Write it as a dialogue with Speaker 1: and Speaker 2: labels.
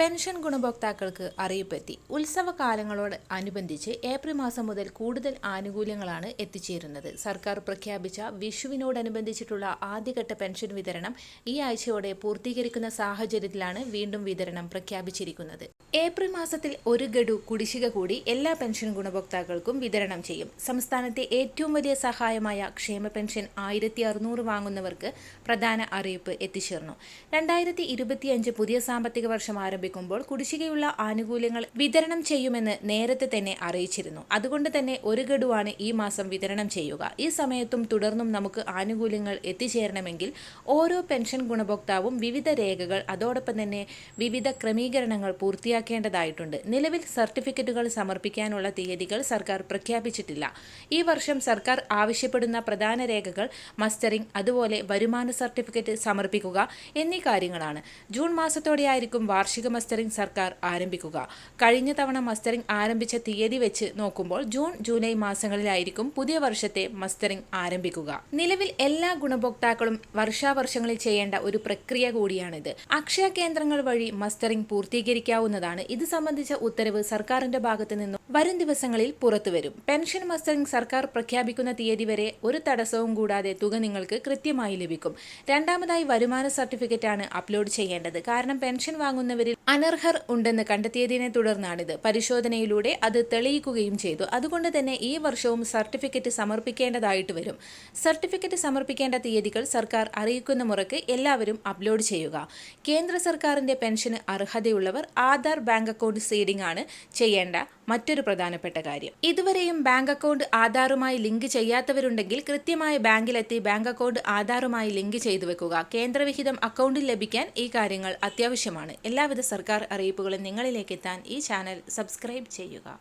Speaker 1: Pension ഗുണഭോക്താക്കൾക്ക് അറിയിപ്പെത്തി. ഉത്സവകാലങ്ങളോട് അനുബന്ധിച്ച് April മാസം മുതൽ കൂടുതൽ ആനുകൂല്യങ്ങളാണ് എത്തിച്ചേരുന്നത്. സർക്കാർ പ്രഖ്യാപിച്ച വിഷുവിനോടനുബന്ധിച്ചിട്ടുള്ള ആദ്യഘട്ട പെൻഷൻ വിതരണം ഈ ആഴ്ചയോടെ പൂർത്തീകരിക്കുന്ന സാഹചര്യത്തിലാണ് വീണ്ടും വിതരണം പ്രഖ്യാപിച്ചിരിക്കുന്നത്. ഏപ്രിൽ മാസത്തിൽ ഒരു ഗഡു കുടിശ്ശിക കൂടി എല്ലാ പെൻഷൻ ഗുണഭോക്താക്കൾക്കും വിതരണം ചെയ്യും. സംസ്ഥാനത്തെ ഏറ്റവും വലിയ സഹായമായ ക്ഷേമ പെൻഷൻ ആയിരത്തി അറുന്നൂറ് വാങ്ങുന്നവർക്ക് പ്രധാന അറിയിപ്പ് എത്തിച്ചേർന്നു. രണ്ടായിരത്തി പുതിയ സാമ്പത്തിക വർഷം ആരംഭിക്കുമ്പോൾ കുടിശ്ശികയുള്ള ആനുകൂല്യങ്ങൾ വിതരണം ചെയ്യുമെന്ന് നേരത്തെ തന്നെ അറിയിച്ചിരുന്നു. അതുകൊണ്ട് തന്നെ ഒരു ഗഡുവാണ് ഈ മാസം വിതരണം ചെയ്യുക. ഈ സമയത്തും തുടർന്നും നമുക്ക് ആനുകൂല്യങ്ങൾ എത്തിച്ചേരണമെങ്കിൽ ഓരോ പെൻഷൻ ഗുണഭോക്താവും വിവിധ രേഖകൾ അതോടൊപ്പം തന്നെ വിവിധ ക്രമീകരണങ്ങൾ പൂർത്തിയാക്കേണ്ടതായിട്ടുണ്ട്. നിലവിൽ സർട്ടിഫിക്കറ്റുകൾ സമർപ്പിക്കാനുള്ള തീയതികൾ സർക്കാർ പ്രഖ്യാപിച്ചിട്ടില്ല. ഈ വർഷം സർക്കാർ ആവശ്യപ്പെടുന്ന പ്രധാന രേഖകൾ മസ്റ്ററിംഗ് അതുപോലെ വരുമാന സർട്ടിഫിക്കറ്റ് സമർപ്പിക്കുക എന്നീ കാര്യങ്ങളാണ്. ജൂൺ മാസത്തോടെയായിരിക്കും വാർഷിക മസ്റ്ററിംഗ് സർക്കാർ ആരംഭിക്കുക. കഴിഞ്ഞ തവണ മസ്റ്ററിംഗ് ആരംഭിച്ച തീയതി വെച്ച് നോക്കുമ്പോൾ ജൂൺ ജൂലൈ മാസങ്ങളിലായിരിക്കും പുതിയ വർഷത്തെ മസ്റ്ററിംഗ് ആരംഭിക്കുക. നിലവിൽ എല്ലാ ഗുണഭോക്താക്കളും വർഷാവർഷങ്ങളിൽ ചെയ്യേണ്ട ഒരു പ്രക്രിയ കൂടിയാണിത്. അക്ഷയ കേന്ദ്രങ്ങൾ വഴി മസ്റ്ററിംഗ് പൂർത്തീകരിക്കാവുന്നതാണ്. ഇത് സംബന്ധിച്ച ഉത്തരവ് സർക്കാരിന്റെ ഭാഗത്തു നിന്നും വരും ദിവസങ്ങളിൽ പുറത്തുവരും. പെൻഷൻ മസ്റ്ററിംഗ് സർക്കാർ പ്രഖ്യാപിക്കുന്ന തീയതി വരെ ഒരു തടസ്സവും കൂടാതെ തുക നിങ്ങൾക്ക് കൃത്യമായി ലഭിക്കും. രണ്ടാമതായി വരുമാന സർട്ടിഫിക്കറ്റാണ് അപ്ലോഡ് ചെയ്യേണ്ടത്. കാരണം പെൻഷൻ വാങ്ങുന്നവരിൽ അനർഹർ ഉണ്ടെന്ന് കണ്ടെത്തിയതിനെ തുടർന്നാണിത്. പരിശോധനയിലൂടെ അത് തെളിയിക്കുകയും ചെയ്തു. അതുകൊണ്ട് തന്നെ ഈ വർഷവും സർട്ടിഫിക്കറ്റ് സമർപ്പിക്കേണ്ടതായിട്ട് വരും. സർട്ടിഫിക്കറ്റ് സമർപ്പിക്കേണ്ട തീയതികൾ സർക്കാർ അറിയിക്കുന്ന മുറയ്ക്ക് എല്ലാവരും അപ്ലോഡ് ചെയ്യുക. കേന്ദ്ര സർക്കാരിന്റെ പെൻഷന് അർഹതയുള്ളവർ ആധാർ ബാങ്ക് അക്കൗണ്ട് സീഡിംഗ് ആണ് ചെയ്യേണ്ട മറ്റൊരു പ്രധാനപ്പെട്ട കാര്യം. ഇതുവരെയും ബാങ്ക് അക്കൗണ്ട് ആധാറുമായി ലിങ്ക് ചെയ്യാത്തവരുണ്ടെങ്കിൽ കൃത്യമായ ബാങ്കിലെത്തി ബാങ്ക് അക്കൗണ്ട് ആധാറുമായി ലിങ്ക് ചെയ്തു വെക്കുക. കേന്ദ്രവിഹിതം അക്കൗണ്ടിൽ ലഭിക്കാൻ ഈ കാര്യങ്ങൾ അത്യാവശ്യമാണ്. എല്ലാവിധ സർക്കാർ അറിയിപ്പുകളും നിങ്ങളിലേക്ക് എത്താൻ ഈ ചാനൽ സബ്സ്ക്രൈബ് ചെയ്യുക.